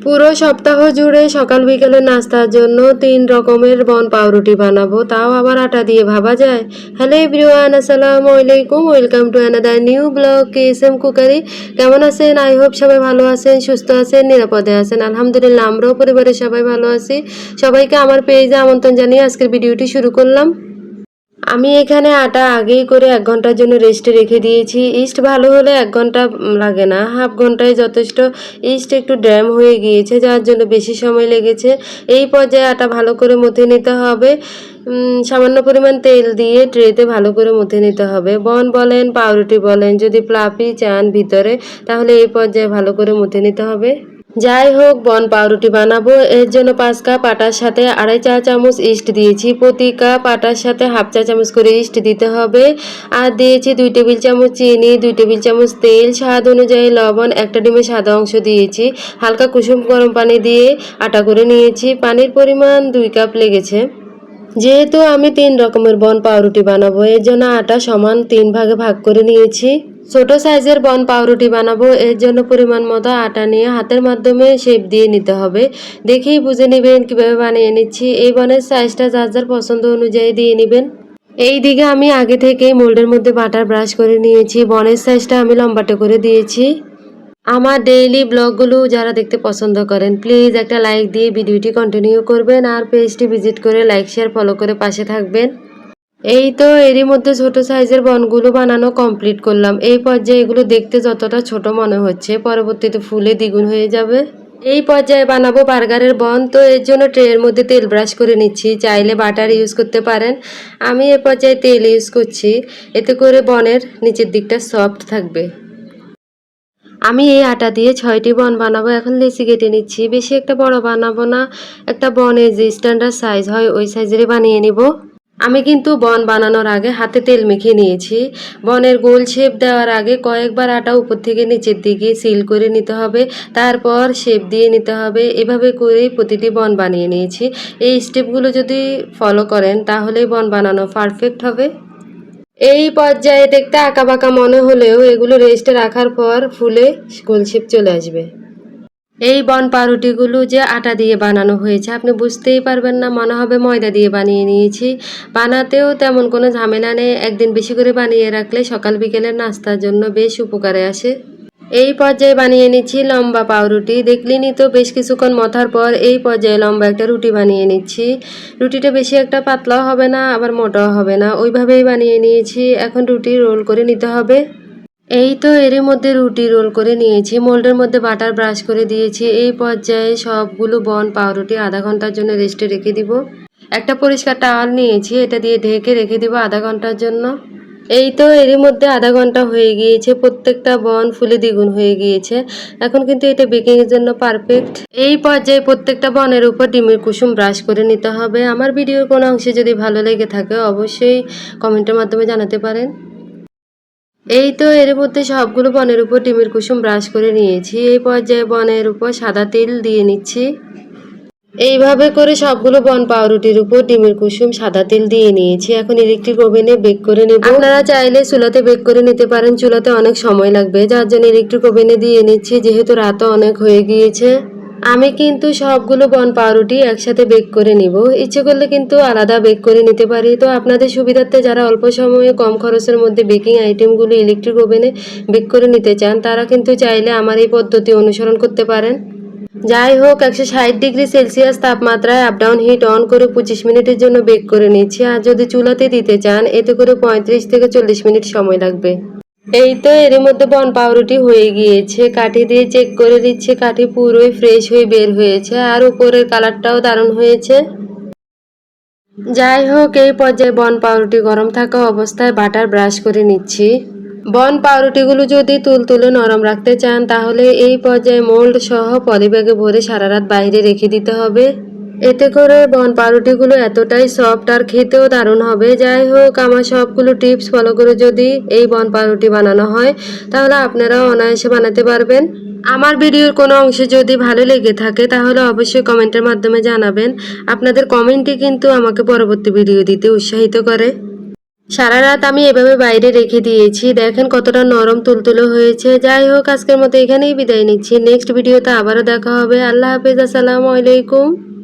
পুরো সপ্তাহ জুড়ে সকাল বিকেলে নাস্তার জন্য তিন রকমের বন পাউরুটি বানাবো, তাও আবার আটা দিয়ে ভাবা যায়। হ্যালো এভরিওয়ান, আসসালামু আলাইকুম, welcome to another new blog K S KSM cookery. কেমন আছেন? আই হোপ সবাই ভালো আছেন, সুস্থ আছেন, নিরাপদে আছেন। আলহামদুলিল্লাহ, আমরাও পরিবারের সবাই ভালো আছি। সবাইকে আমার পেজে আমন্ত্রণ জানিয়ে আজকের ভিডিওটি শুরু করলাম। আমি এখানে আটা আগেই করে এক ঘণ্টার জন্য রেস্টে রেখে দিয়েছি। ইস্ট ভালো হলে এক ঘণ্টা লাগে না হাফ ঘন্টায় যথেষ্ট ইস্ট একটু ড্যাম হয়ে গিয়েছে, যার জন্য বেশি সময় লেগেছে। এই পর্যায়ে আটা ভালো করে মথে নিতে হবে। সামান্য পরিমাণ তেল দিয়ে ট্রেতে ভালো করে মথে নিতে হবে। বন বলেন, পাউরুটি বলেন, যদি প্লাপি চান ভিতরে, তাহলে এই পর্যায়ে ভালো করে মথে নিতে হবে। যাই হোক, বন পাউরুটি বানাবো। এর জন্য পাঁচ কাপ আটার সাথে আড়াই চা চামচ ইস্ট দিয়েছি। প্রতি কাপ আটার সাথে হাফ চা চামচ করে ইস্ট দিতে হবে। আর দিয়েছি দুই টেবিল চামচ চিনি, দুই টেবিল চামচ তেল। স্বাদ অনুযায়ী লবণ, একটা ডিমের সাদা অংশ দিয়েছি। হালকা কুসুম গরম পানি দিয়ে আটা করে নিয়েছি। পানির পরিমাণ দুই কাপ লেগেছে। যেহেতু আমি তিন রকমের বন পাউরুটি বানাবো, এর জন্য আটা সমান তিন ভাগে ভাগ করে নিয়েছি। ছোট সাইজের বন পাউরুটি বানাবো, এর জন্য পরিমাণ মতো আটা নিয়ে হাতের মাধ্যমে শেপ দিয়ে নিতে হবে। দেখেই বুঝে নেবেন কীভাবে বানিয়ে নিচ্ছি। এই বনের সাইজটা যার যার পছন্দ অনুযায়ী দিয়ে নেবেন। এই দিকে আমি আগে থেকেই মোল্ডের মধ্যে বাটার ব্রাশ করে নিয়েছি। বনের সাইজটা আমি লম্বাটে করে দিয়েছি। আমার ডেইলি ব্লগগুলো যারা দেখতে পছন্দ করেন, প্লিজ একটা লাইক দিয়ে ভিডিওটি কন্টিনিউ করবেন আর পেজটি ভিজিট করে লাইক শেয়ার ফলো করে পাশে থাকবেন। এই তো এরই মধ্যে ছোট সাইজের বনগুলো বানানো কমপ্লিট করলাম। এই পর্যায়ে এগুলো দেখতে যতটা ছোট মনে হচ্ছে, পরবর্তীতে ফুলে দ্বিগুণ হয়ে যাবে। এই পর্যায়ে বানাবো বার্গারের বন। তো এর জন্য ট্রের মধ্যে তেল ব্রাশ করে নিচ্ছি। চাইলে বাটার ইউজ করতে পারেন। আমি এ পর্যায়ে তেল ইউজ করছি। এতে করে বনের নিচের দিকটা সফট থাকবে। আমি এই আটা দিয়ে ছয়টি বন বানাবো। এখন লেসি কেটে নিচ্ছি। বেশি একটা বড় বানাবো না। একটা বনের যে স্ট্যান্ডার্ড সাইজ হয়, ওই সাইজেরই বানিয়ে নিব। আমি কিন্তু বন বানানোর আগে হাতে তেল মেখে নিয়েছি। বনের গোল শেপ দেওয়ার আগে কয়েকবার আটা উপর থেকে নিচের দিকে সিল করে নিতে হবে। তারপর শেপ দিয়ে নিতে হবে। এভাবে করেই প্রতিটি বন বানিয়ে নিয়েছি। এই স্টেপগুলো যদি ফলো করেন তাহলে বন বানানো পারফেক্ট হবে। এই পর্যায়ে দেখতে আঁকা বাঁকা মনে হলেও এগুলো রেস্টে রাখার পর ফুলে গোল শেপ চলে আসবে। এই বন পাউরুটিগুলো যে আটা দিয়ে বানানো হয়েছে, আপনি বুঝতেই পারবেন না, মনে হবে ময়দা দিয়ে বানিয়ে নিয়েছি। বানাতেও তেমন কোনো ঝামেলা নেই, একদিন বেশি করে বানিয়ে রাখলে সকাল বিকেলের নাস্তার জন্য বেশ উপকারে আসে। এই পর্যায়ে বানিয়ে নিচ্ছি লম্বা পাউরুটি দেখলেনি তো বেশ কিছুক্ষণ মথার পর এই পর্যায়ে লম্বা একটা রুটি বানিয়ে নিচ্ছি। রুটিটা বেশি একটা পাতলাও হবে না, আবার মোটাও হবে না, ওইভাবেই বানিয়ে নিয়েছি, এখন রুটি রোল করে নিতে হবে। এই তো এরই মধ্যে রুটি রোল করে নিয়েছি, মোল্ডের মধ্যে বাটার ব্রাশ করে দিয়েছি। এই পর্যায়ে সবগুলো বন পাউরুটি আধা ঘণ্টার জন্য রেস্টে রেখে দিব। একটা পরিষ্কার টাওয়াল নিয়েছি, এটা দিয়ে ঢেকে রেখে দিব আধা ঘণ্টার জন্য। এই তো এরই মধ্যে আধা ঘণ্টা হয়ে গিয়েছে, প্রত্যেকটা বন ফুলে দ্বিগুণ হয়ে গিয়েছে। এখন কিন্তু এটা বেকিং এর জন্য পারফেক্ট এই পর্যায়ে প্রত্যেকটা বনের উপর ডিমের কুসুম ব্রাশ করে নিতে হবে। আমার ভিডিওর কোনো অংশে যদি ভালো লেগে থাকে, অবশ্যই কমেন্টের মাধ্যমে জানাতে পারেন। এই তো এর মধ্যে সবগুলো বনের উপর ডিমের কুসুম ব্রাশ করে নিয়েছি। এই পর্যায়ে বনের উপর সাদা তেল দিয়ে নিচ্ছি। এইভাবে করে সবগুলো বন পাউরুটির উপর ডিমের কুসুম সাদা তেল দিয়ে নিয়েছি। এখন ইলেকট্রিক ওভেনে বেক করে নেব। আপনারা চাইলে চুলাতে বেক করে নিতে পারেন। চুলাতে অনেক সময় লাগবে। যার জন্য ইলেকট্রিক ওভেনে দিয়ে নিচ্ছি। যেহেতু রাতও অনেক হয়ে গিয়েছে। আমি কিন্তু সবগুলো বন পাউরুটি একসাথে বেক করে নিব। ইচ্ছে করলে কিন্তু আলাদা বেক করে নিতে পারি। তো আপনাদের সুবিধার্থে যারা অল্প সময়ে কম খরচের মধ্যে বেকিং আইটেমগুলো ইলেকট্রিক ওভেনে বেক করে নিতে চান, তারা কিন্তু চাইলে আমার এই পদ্ধতি অনুসরণ করতে পারেন। যাই হোক, একশো ষাট ডিগ্রি সেলসিয়াস তাপমাত্রায় আপ ডাউন হিট অন করে পঁচিশ মিনিটের জন্য বেক করে নিচ্ছি। আর যদি চুলাতে দিতে চান, এতে করে পঁয়ত্রিশ থেকে চল্লিশ মিনিট সময় লাগবে। এই তো এর মধ্যে বন পাউরুটি হয়ে গিয়েছে, কাঠি দিয়ে চেক করে দিচ্ছে, কাঠি পুরোই ফ্রেশ হয়ে বের হয়েছে, আর উপরের কালারটাও দারুণ হয়েছে। যাই হোক, এই পর্যায়ে বন পাউরুটি গরম থাকা অবস্থায় বাটার ব্রাশ করে নিচ্ছি। বন পাউরুটিগুলো যদি তুলতুলে নরম রাখতে চান, তাহলে এই পর্যায়ে মোল্ড সহ পলিব্যাগে ভরে সারা রাত বাইরে রেখে দিতে হবে। এতে করে বন পাউরুটিগুলো এতটাই সফট আর খেতেও দারুণ হবে। যাই হোক, আমার সবগুলো টিপস ফলো করে যদি এই বন পাউরুটি বানানো হয়, তাহলে আপনারাও অনায়াসে বানাতে পারবেন। আমার ভিডিওর কোনো অংশে যদি ভালো লেগে থাকে, তাহলে অবশ্যই কমেন্টের মাধ্যমে জানাবেন। আপনাদের কমেন্টই কিন্তু আমাকে পরবর্তী ভিডিও দিতে উৎসাহিত করে। সারা রাত আমি এভাবে বাইরে রেখে দিয়েছি। দেখেন কতটা নরম তুলতুলো হয়েছে। যাই হোক, আজকের মতো এখানেই বিদায় নিচ্ছি। নেক্সট ভিডিওতে আবারও দেখা হবে। আল্লাহ হাফেজ, আসসালামু আলাইকুম।